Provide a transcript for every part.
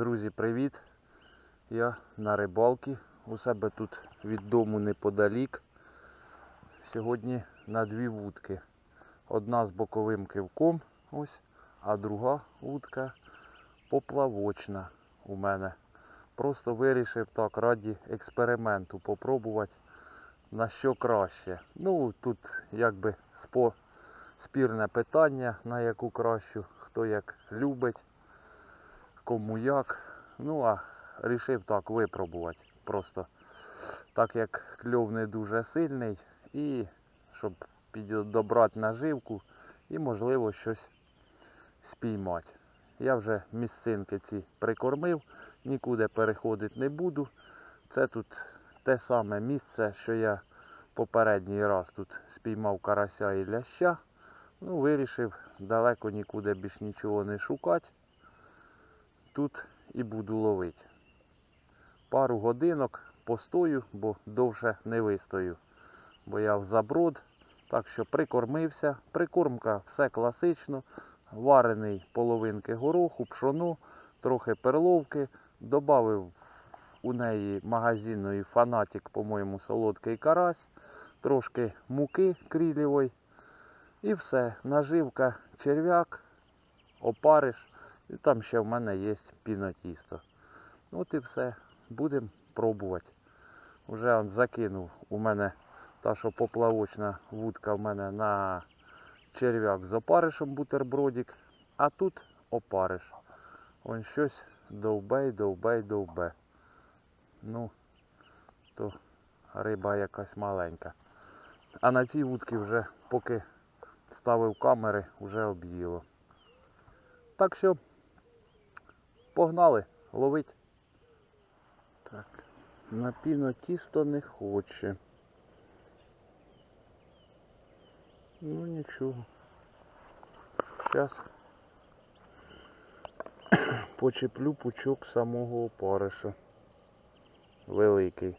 Друзі, привіт! Я на рибалці. У себе тут від дому неподалік. Сьогодні на дві вудки. Одна з боковим кивком, ось, а друга вудка поплавочна у мене. Просто вирішив так раді експерименту попробувати на що краще. Ну, тут якби спо, спірне питання, на яку кращу, хто як любить кому як. Ну а рішив так випробувати. Просто так як кльов не дуже сильний і щоб підобрати наживку і можливо щось спіймати. Я вже місцинки ці прикормив, нікуди переходити не буду. Це тут те саме місце, що я попередній раз тут спіймав карася і ляща. Ну, вирішив далеко нікуди більш нічого не шукати тут і буду ловити. Пару годинок постою, бо довше не вистою. Бо я в заброд. Так що прикормився. Прикормка все класично. Варений половинки гороху, пшону, трохи перловки. Добавив у неї магазинної фанатик, по-моєму, солодкий карась, трошки муки крілєвої. І все. Наживка, черв'як, опариш. І там ще в мене є пінотісто. От і все. Будемо пробувати. Вже он закинув у мене та, що поплавочна вудка в мене на черв'як з опаришем бутербродик. А тут опариш. Ось щось довбе, довбе, довбе. Ну, то риба якась маленька. А на цій вудці вже поки ставив камери, вже об'їло. Так що Погнали, ловить. Так, на піно тісто не хоче. Ну нічого. Зараз почеплю пучок самого опариша. Великий.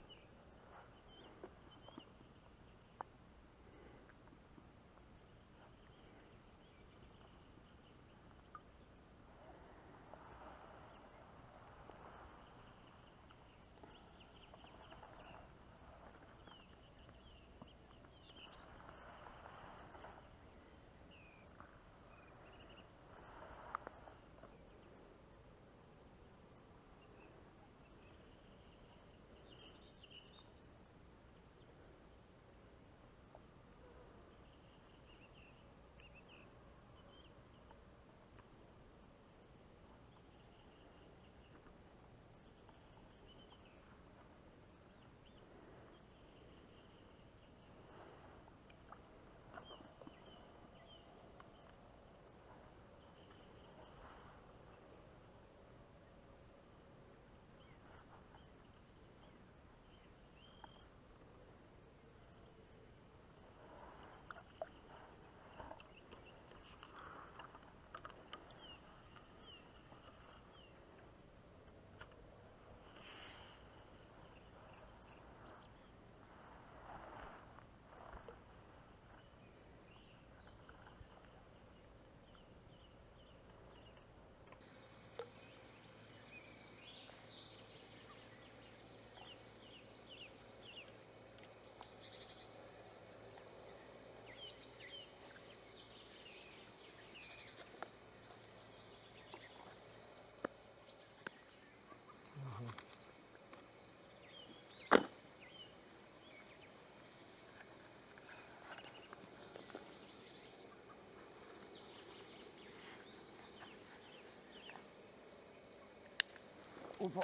Опа,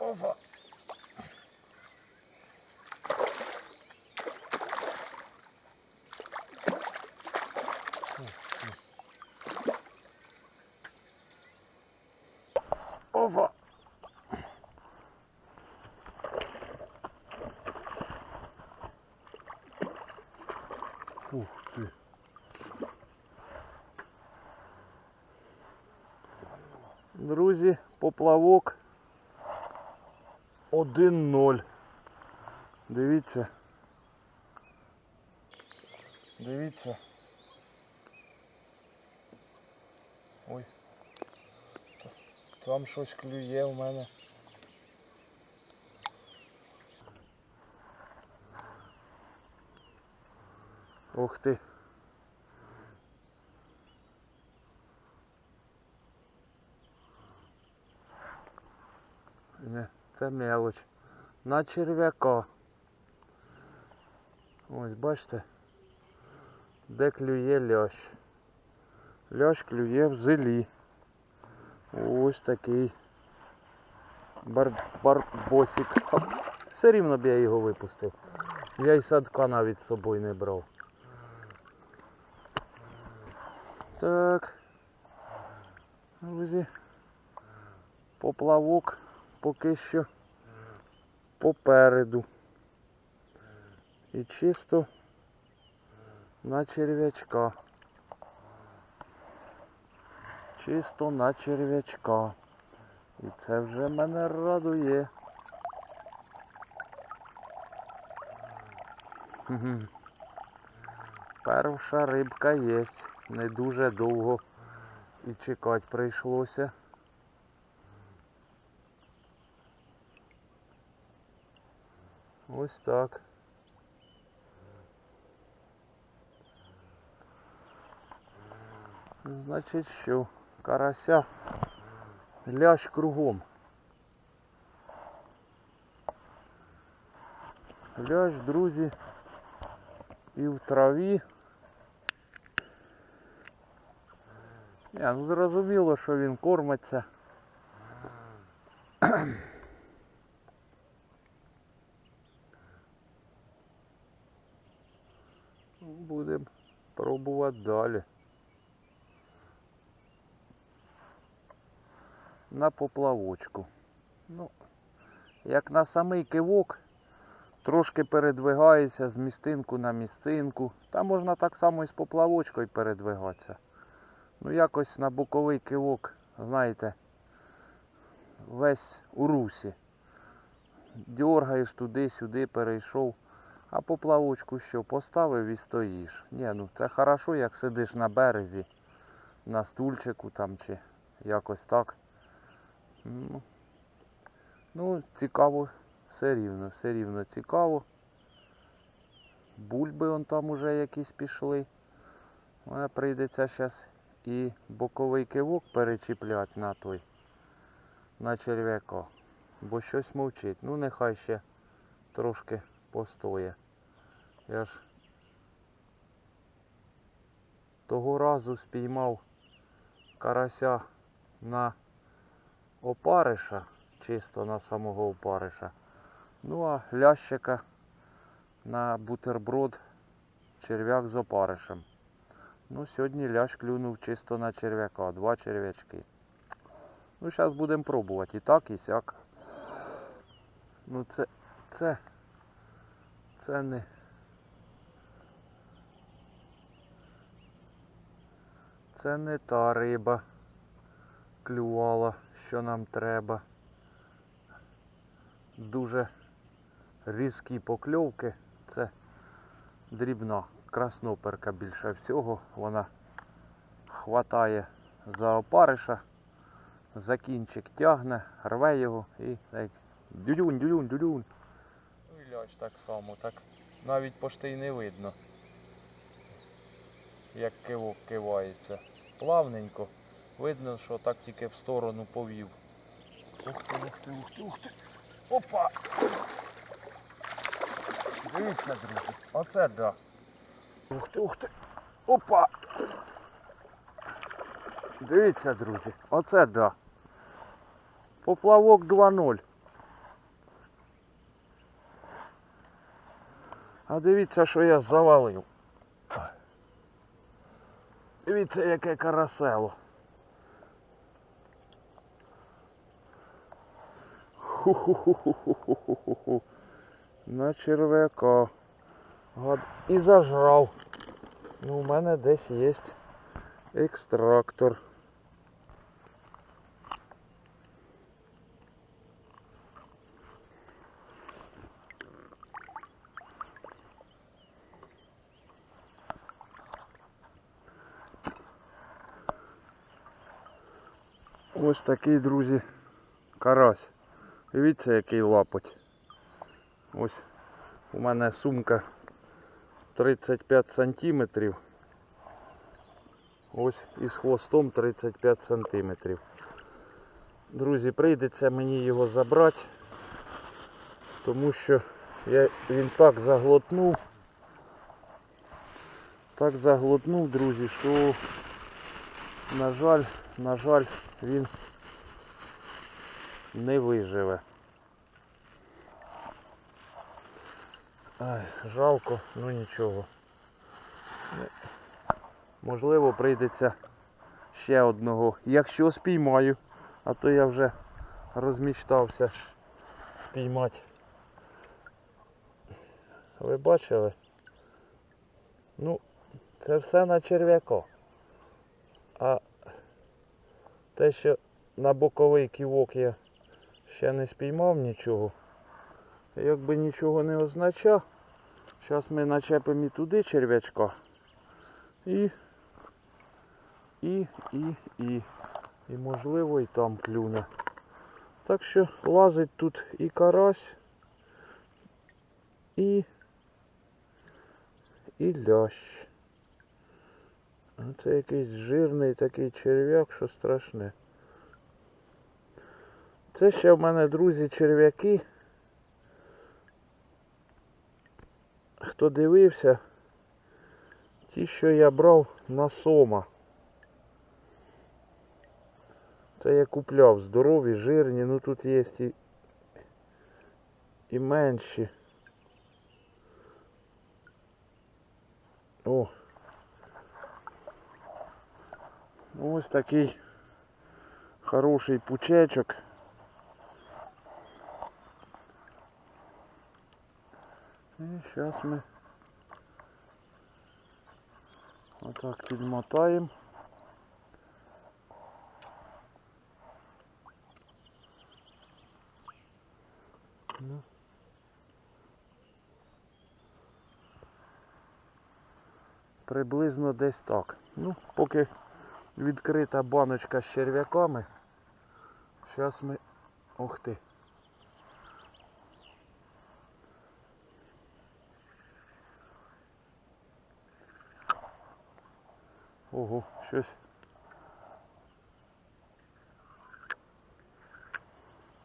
опа. Опа. Ух ти. Друзі, поплавок 1-0. Дивіться. Дивіться. Ой. Там щось клює у мене. Ух ти. Не, це мелоч. На черв'яка. Ось бачите, де клює лящ. Лящ клює в зелі. Ось такий бар Все рівно б я його випустив. Я й садка навіть з собою не брав. Так. Друзі. Поплавок поки що попереду. І чисто на черв'ячка. Чисто на черв'ячка. І це вже мене радує. Перша рибка є. Не дуже довго і чекати прийшлося. Ось так. Значить що, карася лящ кругом. Лящ, друзі, і в траві. Ні, ну зрозуміло, що він кормиться. Будемо пробувати далі. На поплавочку. Ну, як на самий кивок, трошки передвигається з містинку на містинку. Та можна так само і з поплавочкою передвигатися. Ну якось на боковий кивок, знаєте, весь у русі. Дергаєш туди-сюди, перейшов. А поплавочку що, поставив і стоїш. Ні, ну це хорошо, як сидиш на березі, на стульчику там чи якось так. Ну, ну цікаво, все рівно, все рівно цікаво. Бульби он там уже якісь пішли. Мене прийдеться зараз і боковий кивок перечіпляти на той, на черв'яка. Бо щось мовчить. Ну нехай ще трошки постоє. Я ж того разу спіймав карася на опариша, чисто на самого опариша. Ну а лящика на бутерброд черв'як з опаришем. Ну, сьогодні лящ клюнув чисто на черв'яка, два черв'ячки. Ну, зараз будемо пробувати і так, і сяк. Ну це, це, це не. Це не та риба клювала, що нам треба. Дуже різкі покльовки. Це дрібна красноперка більше всього. Вона хватає за опариша, за кінчик тягне, рве його і так дюдюнь, дюдюнь, дюдюнь. Ну і ляч так само, так навіть пошти й не видно, як кивок кивається. Плавненько. Видно, що так тільки в сторону повів. Ух ти, ух ти, ух ти, ух ти. Опа! Дивіться, друзі, оце да. Ух ти, ух ти. Опа! Дивіться, друзі, оце да. Поплавок 2-0. А дивіться, що я завалив. Дивіться, яке карасело. Ху-ху-ху-ху-ху-ху-ху. На черв'яка. Гад. І зажрав. Ну, у мене десь є екстрактор. Ось такий, друзі, карась. Дивіться, який лапоть. Ось у мене сумка 35 сантиметрів. Ось із хвостом 35 сантиметрів. Друзі, прийдеться мені його забрати, тому що я, він так заглотнув. Так заглотнув, друзі, що, на жаль, на жаль, він не виживе. Ай, жалко, ну нічого. Можливо, прийдеться ще одного. Якщо спіймаю, а то я вже розмічтався спіймати. Ви бачили? Ну, це все на черв'яко. А те, що на боковий ківок я ще не спіймав нічого, якби нічого не означав, зараз ми начепимо і туди черв'ячка. І, і, і, і. І можливо і там клюне. Так що лазить тут і карась, і, і лящ. А Це якийсь жирний такий черв'як, що страшне. Це ще в мене, друзі, черв'яки. Хто дивився, ті, що я брав на сома. Це я купляв здорові, жирні, ну тут є і, і менші. О. Ось такий хороший пучечок. І зараз ми отак підмотаємо. Ну. Приблизно десь так. Ну, поки відкрита баночка з черв'яками. Зараз ми... Ух ти. Ого, щось.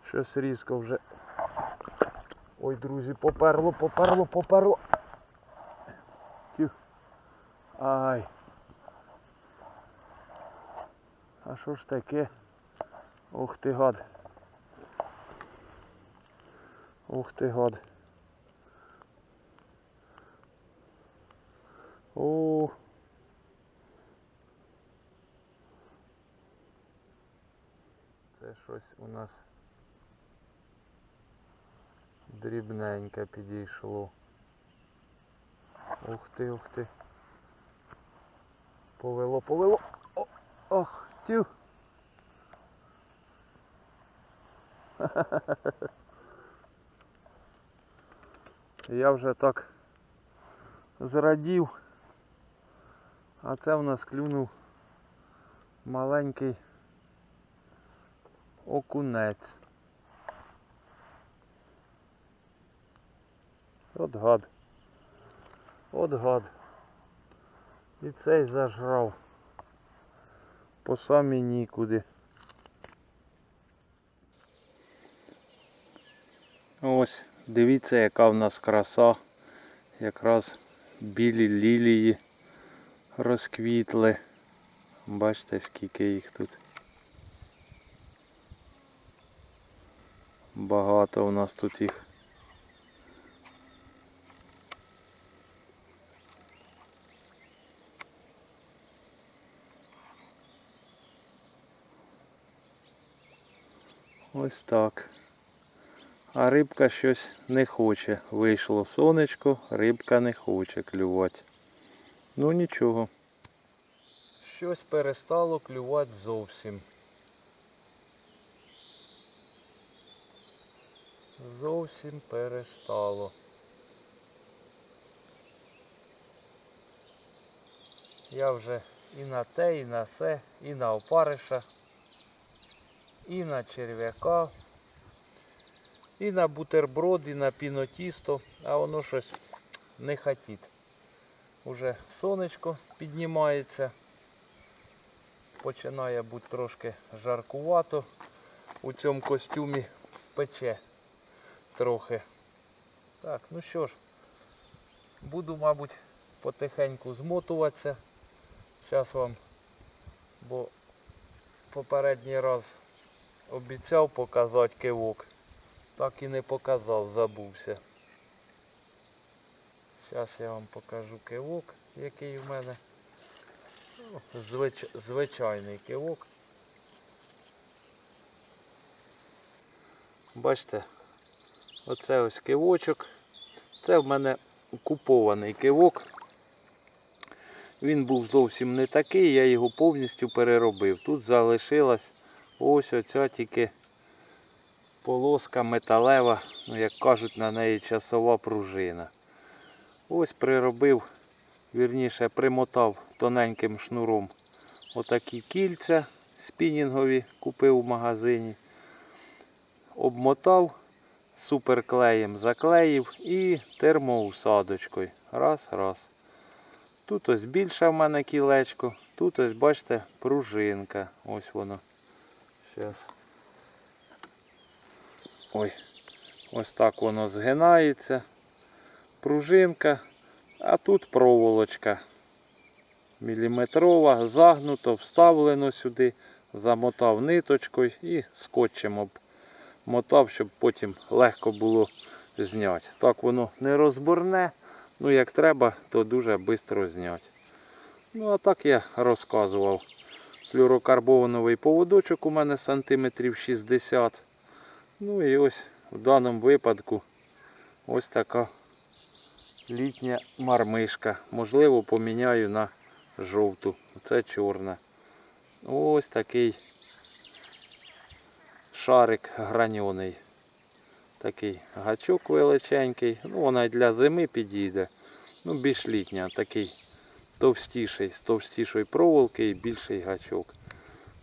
Щось різко вже. Ой, друзі, поперло, поперло, поперло. Тю. Ай. А що ж таке? Ух ти гад. Ух ти гад. О. Це щось у нас дрібненьке підійшло. Ух ти, ух ти. Повело, повело. О, ох, тю. Я вже так зрадів. А це в нас клюнув маленький окунець. От гад. От гад. І цей зажрав. По самі нікуди. Ось, дивіться, яка в нас краса. Якраз білі лілії розквітли. Бачите, скільки їх тут. Багато у нас тут їх. Ось так. А рибка щось не хоче. Вийшло сонечко, рибка не хоче клювати. Ну нічого. Щось перестало клювати зовсім. Зовсім перестало. Я вже і на те, і на се, і на опариша і на черв'яка, і на бутерброд, і на пінотісто, а воно щось не хотіть. Уже сонечко піднімається. Починає бути трошки жаркувато. У цьому костюмі пече трохи. Так, ну що ж, буду, мабуть, потихеньку змотуватися. Зараз вам, бо попередній раз обіцяв показати кивок. Так і не показав, забувся. Зараз я вам покажу кивок, який в мене. Ну, звич... Звичайний кивок. Бачите, оце ось кивочок. Це в мене купований кивок. Він був зовсім не такий, я його повністю переробив. Тут залишилась ось оця тільки полоска металева, ну як кажуть, на неї часова пружина. Ось приробив, вірніше примотав тоненьким шнуром отакі кільця спінінгові, купив в магазині. Обмотав, суперклеєм заклеїв і термоусадочкою. Раз, раз. Тут ось більше в мене кілечко, тут ось, бачите, пружинка. Ось воно. Зараз. Ой, ось так воно згинається. Пружинка, а тут проволочка. Міліметрова, загнуто, вставлено сюди, замотав ниточкою і скотчем обмотав, щоб потім легко було зняти. Так воно не розборне. Ну, як треба, то дуже швидко зняти. Ну, а так я розказував. Флюрокарбоновий поводочок у мене сантиметрів 60. Ну і ось в даному випадку ось така літня мармишка. Можливо, поміняю на жовту. Це чорна. Ось такий шарик граньоний. Такий гачок величенький. Ну, вона й для зими підійде. Ну, більш літня, такий товстіший, з товстішої проволоки і більший гачок.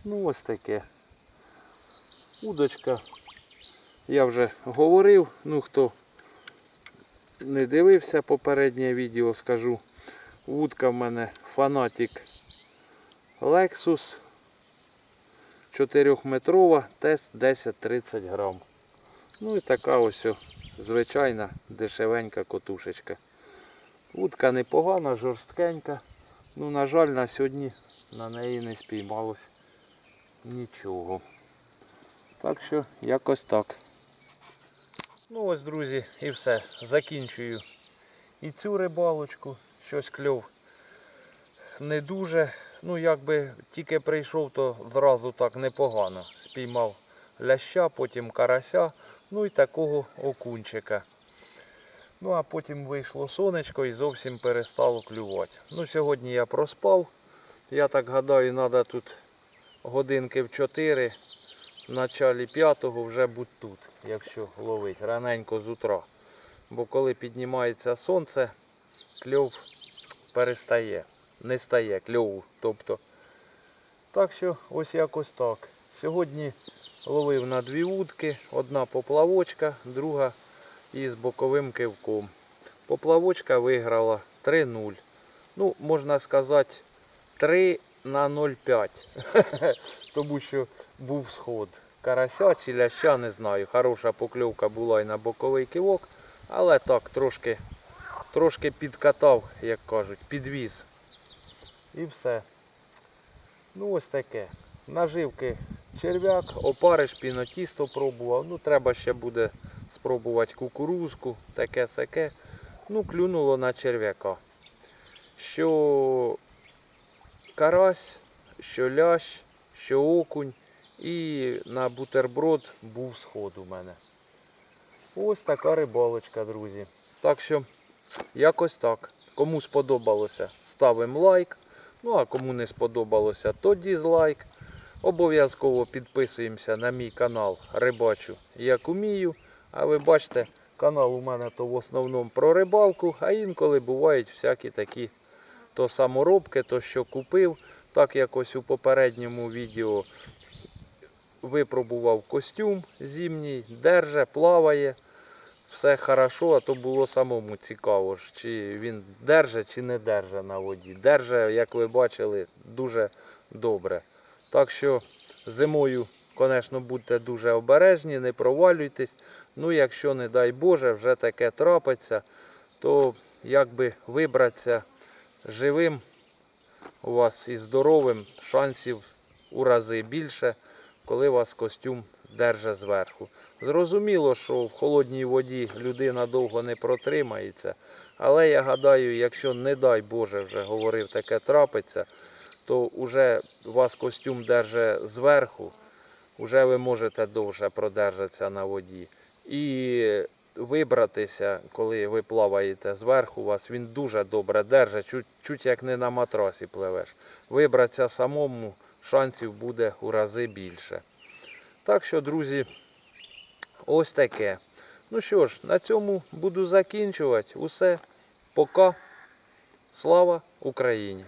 Ну, ось таке. Удочка. Я вже говорив, ну хто не дивився попереднє відео, скажу. Вудка в мене фанатик Lexus 4-метрова, тест 10-30 грам. Ну і така ось звичайна дешевенька котушечка. Вудка непогана, жорсткенька. Ну, на жаль, на сьогодні на неї не спіймалось нічого. Так що якось так. Ну ось, друзі, і все. Закінчую і цю рибалочку. Щось кльов не дуже. Ну, якби тільки прийшов, то зразу так непогано. Спіймав ляща, потім карася, ну і такого окунчика. Ну, а потім вийшло сонечко і зовсім перестало клювати. Ну, сьогодні я проспав. Я так гадаю, треба тут годинки в 4, в началі 5 вже будь тут, якщо ловить, раненько з утра. Бо коли піднімається сонце, кльов перестає. Не стає кльову. Тобто. Так що ось якось так. Сьогодні ловив на дві вудки, одна поплавочка, друга із боковим кивком. Поплавочка виграла 3-0. Ну, можна сказати, 3 на 0,5. Тому що був сход. Карася чи ляща, не знаю. Хороша покльовка була і на боковий кивок, але так, трошки, трошки підкатав, як кажуть, підвіз. І все. Ну ось таке. Наживки черв'як, опариш, пінотісто пробував. Ну треба ще буде спробувати кукурузку, таке сяке. Ну, клюнуло на черв'яка. Що карась, що лящ, що окунь і на бутерброд був сход у мене. Ось така рибалочка, друзі. Так що, якось так. Кому сподобалося, ставимо лайк. Ну а кому не сподобалося, то дізлайк. Обов'язково підписуємося на мій канал Рибачу як умію. А ви бачите, канал у мене то в основному про рибалку, а інколи бувають всякі такі то саморобки, то що купив. Так як ось у попередньому відео випробував костюм зимній, держе, плаває. Все хорошо, а то було самому цікаво, чи він держе, чи не держе на воді. Держе, як ви бачили, дуже добре. Так що зимою, звісно, будьте дуже обережні, не провалюйтесь. Ну, якщо, не дай Боже, вже таке трапиться, то якби вибратися живим у вас і здоровим, шансів у рази більше, коли вас костюм держить зверху. Зрозуміло, що в холодній воді людина довго не протримається, але я гадаю, якщо, не дай Боже, вже говорив, таке трапиться, то вже вас костюм держить зверху, вже ви можете довше продержатися на воді. І вибратися, коли ви плаваєте зверху, вас він дуже добре держить, чуть, чуть як не на матрасі пливеш. Вибратися самому шансів буде у рази більше. Так що, друзі, ось таке. Ну що ж, на цьому буду закінчувати. Усе. Пока. Слава Україні!